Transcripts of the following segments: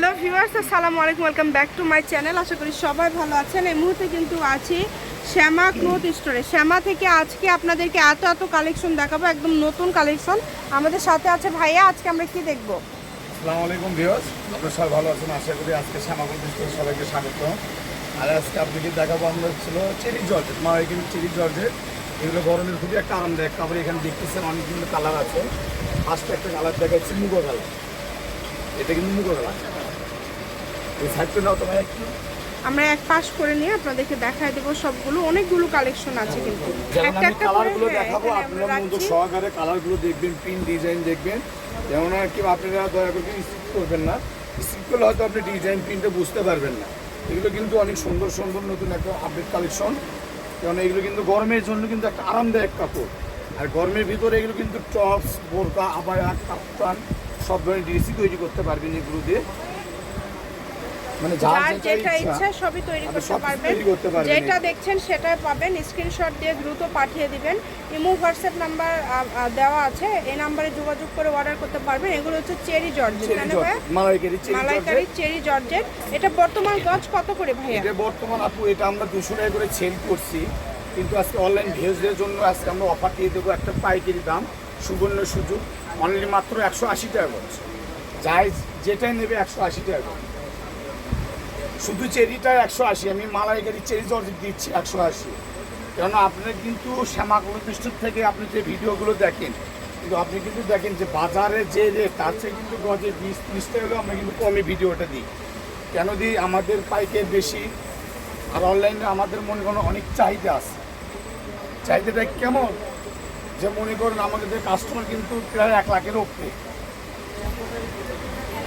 Hello viewers, আসসালামু আলাইকুম, welcome back to my channel. আশা করি সবাই ভালো আছেন। এই মুহূর্তে কিন্তু আছি শ্যামা ক্লোথ স্টোরে। শ্যামা থেকে আজকে আপনাদেরকে এত এত কালেকশন দেখাবো, একদম নতুন কালেকশন। আমাদের সাথে আছে ভাইয়া, আজকে আমরা কি দেখব? আসসালামু আলাইকুম ভিউয়ার্স, আপনারা সবাই ভালো আছেন, আশা করি আজকে শ্যামাকুল ডিস্ট্রিক্ট সবাইকে স্বাগত। আর আজকে আপনাকে দেখাবো আমরা ছিল চেরি জর্জেট। মা এখানে চেরি জর্জেট। এগুলো গরমের খুবই একটা আরামদায়ক কাপড়, এখানে দেখতেছেন অনেকগুলো কালার আছে। ফার্স্ট একটা কালার দেখাচ্ছি, মুগো কালার। এটা কিন্তু মুগো কালার এই সাইডটা নাও তোমার একটু আমরা এক পাশ করে নিয়ে আপনাদেরকে দেখায় দেবো সবগুলো। অনেকগুলো কালেকশন আছে কিন্তু। একটা একটা কালারগুলো হ্যাঁ, দেখাবো আপনারা মনোযোগ। সহকারে কালারগুলো দেখবেন প্রিন্ট ডিজাইন দেখবেন। যেমন আর কি আপনারা দয়া করে স্কিপ করবেন না। স্কিপ করলে হয়তো আপনি ডিজাইন প্রিন্টটা বুঝতে পারবেন না। এগুলো কিন্তু অনেক সুন্দর সুন্দর নতুন একটা আপডেট কালেকশন কারণ এগুলো কিন্তু গরমের জন্য কিন্তু একটা আরামদায়ক কাপড়। আর গরমের ভিতরে এগুলো কিন্তু টপস বোরকা আবায়া কাপ্তান সব ধরনের ড্রেসই তৈরি করতে পারবেন এগুলো দিয়ে। মানে যার যেটা ইচ্ছা সবই তৈরি করতে পারবেন। যেটা দেখছেন সেটাই পাবেন। স্ক্রিনশট দিয়ে দ্রুত পাঠিয়ে দিবেন। ইমো হোয়াটসঅ্যাপ নাম্বার দেওয়া আছে। এই নাম্বারে যোগাযোগ করে অর্ডার করতে পারবেন। এগুলো হচ্ছে চেরি জর্জেট? মালাইকারি চেরি জর্জেট। এটা বর্তমান গজ কত করে ভাইয়া? এটা বর্তমান আপু এটা আমরা দুশো টাকা করে সেল করছি। কিন্তু আজকে অনলাইন ভেজদের জন্য আজকে আমরা অফার দিয়ে দেবো একটা পাইকারি দাম সুবর্ণ সুযোগ। অনলি মাত্র একশো আশি টাকা করছে যাই যেটাই নেবে একশো আশি টাকা করে। শুধু চেরিটা একশো আশি, আমি মালাইকারি চেরি জর্জ দিচ্ছি একশো আশি। কেননা আপনার কিন্তু শ্যামাকুল ডিস্ট্রিক্ট থেকে আপনি যে ভিডিওগুলো দেখেন, কিন্তু আপনি কিন্তু দেখেন যে বাজারে যে রেট তার চেয়ে কিন্তু গজে বিশ ত্রিশ টাকা হলেও আমরা কিন্তু কমে ভিডিওটা দিই। কেন দিই? আমাদের পাইকের বেশি, আর অনলাইনে আমাদের মনে করেন অনেক চাহিদা আছে। চাহিদাটা কেমন? যে মনে করেন আমাদের কাস্টমার কিন্তু প্রায় এক লাখের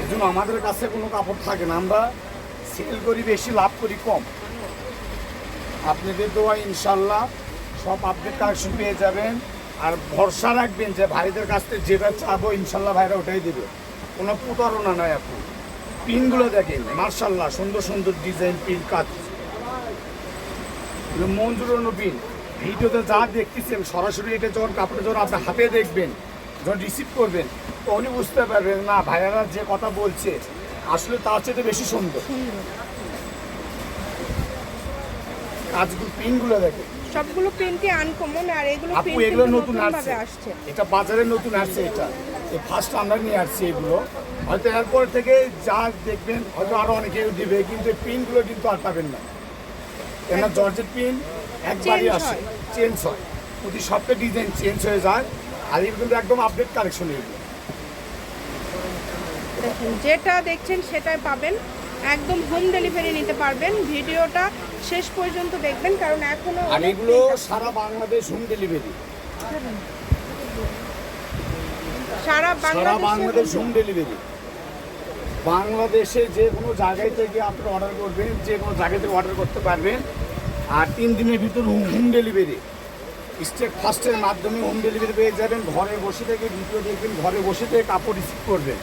এই জন্য আমাদের কাছে কোনো কাপড় থাকে না। আমরা সেল করি, বেশি লাভ করি, কম। আপনাদের দোয়া ইনশাল্লাহ সব আপডেট কালেকশন পেয়ে যাবেন। আর ভরসা রাখবেন যে ভাইদের কাছ থেকে যেটা চাবো, ইনশাল্লাহ ভাইরা ওটাই দেবে। কোনো প্রতারণা নয় আপু। পিনগুলো দেখেন মার্শাল্লাহ সুন্দর সুন্দর ডিজাইন পিন কাজ। মন পিন ভিডিওতে যা দেখতেছেন, সরাসরি এটা যখন কাপড়টা যখন আপনার হাতে দেখবেন, যখন রিসিভ করবেন, তখনই বুঝতে পারবেন, না, ভাইয়ারা যে কথা বলছে আসলে তার চেয়ে বেশি সুন্দর। কাজগুলো পিনগুলো দেখেন সবগুলো প্রিন্টই আনকমন আর এগুলো আপু এগুলো নতুন আসছে। এটা বাজারে নতুন আসছে এটা। এই ফার্স্ট আমরা নিয়ে আসছি এগুলো। হয়তো এরপর থেকে যা দেখবেন হয়তো আরও অনেকে দিবে কিন্তু এই পিনগুলো কিন্তু আর পাবেন না। কেন জর্জের পিন একবারই আসে। চেঞ্জ হয়। প্রতি সপ্তাহে ডিজাইন চেঞ্জ হয়ে যায়। আর এগুলো কিন্তু একদম আপডেট কালেকশন এগুলো। দেখুন যেটা দেখছেন সেটাই পাবেন। একদম হোম ডেলিভারি নিতে পারবেন। ভিডিওটা শেষ পর্যন্ত দেখবেন কারণ এখনও আর এগুলো সারা বাংলাদেশ হোম ডেলিভারি সারা বাংলাদেশ হোম ডেলিভারি বাংলাদেশে যে কোনো জায়গায় থেকে আপনি অর্ডার করবেন যে কোনো জায়গা থেকে অর্ডার করতে পারবেন। আর তিন দিনের ভিতর হোম ডেলিভারি স্টেট ফার্স্টের মাধ্যমে হোম ডেলিভারি পেয়ে যাবেন। ঘরে বসে থেকে ভিডিও দেখবেন, ঘরে বসে থেকে কাপড় রিসিভ করবেন।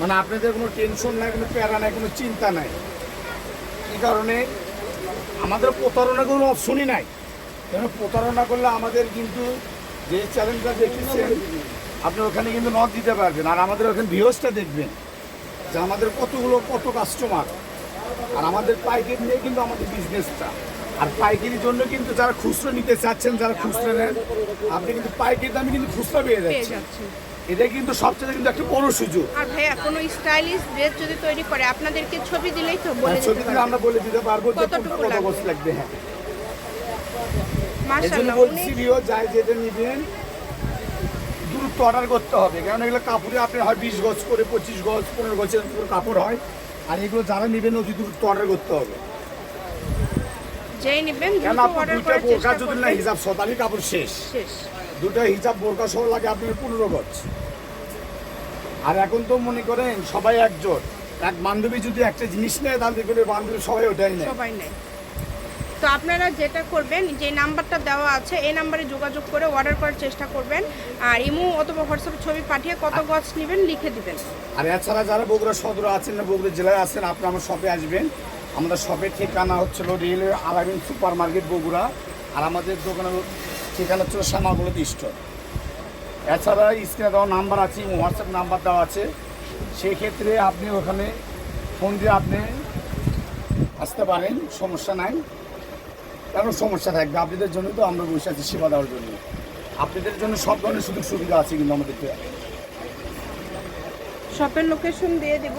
মানে আপনাদের কোনো টেনশন নাই, কোনো প্যারা নাই, কোনো চিন্তা নাই। এই কারণে? আমাদের প্রতারণা কোনো অপশনই নাই। কেন? প্রতারণা করলে আমাদের কিন্তু যে চ্যালেঞ্জটা দেখেছেন, আপনি ওখানে কিন্তু নক দিতে পারবেন। আর আমাদের ওখানে ভিউজটা দেখবেন, যে আমাদের কতগুলো কত কাস্টমার আর আমাদের পাইকারি নিয়ে কিন্তু আমাদের বিজনেসটা আর পাইকারির জন্য কিন্তু যারা খুচরো নিতে চাচ্ছেন যারা খুচরো নেন আপনি কিন্তু পাইকারি দামে কিন্তু খুচরো পেয়ে যাচ্ছেন। এটা কিন্তু সবচেয়ে কিন্তু একটা বড় সুযোগ। আর ভাইয়া কোনো স্টাইলিশ ড্রেস যদি তৈরি করে আপনাদেরকে ছবি দিলেই তো বলে আর ছবি দিলে আমরা বলে দিতে পারব যে কতটুকু লাগবে? হ্যাঁ। মাশাআল্লাহ বলছি অনেক যাই যেটা নিবেন দ্রুত অর্ডার করতে হবে। কারণ এগুলো কাপড়ে আপনি হয় বিশ গজ করে পঁচিশ গজ পনেরো গজের কাপড় হয়। আর এগুলো যারা নেবেন অতি দ্রুত অর্ডার করতে হবে। যেই নেবেন কেন আপনি অর্ডার দুইটা বোরকা যদি না হিসাব শতালি কাপড় শেষ। শেষ। দুটো হিসাব বোরকা সহ লাগে আপনার পনেরো গজ। আর এখন তো মনে করেন সবাই একজোট। এক বান্ধবী যদি একটা জিনিস নেয় তাহলে দেখবেন বান্ধবী সবাই ওটাই নেয়। সবাই নেয়। তো আপনারা যেটা করবেন যে নাম্বারটা দেওয়া আছে এই নাম্বারে যোগাযোগ করে অর্ডার করার চেষ্টা করবেন। আর ইমো অথবা হোয়াটসঅ্যাপে ছবি পাঠিয়ে কত গজ নেবেন লিখে দিবেন। আর এছাড়া যারা বগুড়া সদর আছেন না বগুড়া জেলায় আছেন আপনি আমার শপে আসবেন। আমাদের শপের ঠিকানা হচ্ছিল railway Alamin super market Bogura, আর আমাদের দোকানের ঠিকানা হচ্ছিল শ্যামাগুলো স্টোর এছাড়া স্ক্রিনে দেওয়া নাম্বার আছে হোয়াটসঅ্যাপ নাম্বার দেওয়া আছে। সেক্ষেত্রে আপনি ওখানে ফোন দিয়ে আপনি আসতে পারেন, সমস্যা নাই। কেন সমস্যা থাকবে, আপনাদের জন্য তো আমরা বসে আছি সেবা দেওয়ার জন্য। আপনাদের জন্য সব ধরনের সুযোগ সুবিধা আছে কিন্তু আমাদেরকে শপের লোকেশন দিয়ে দেব।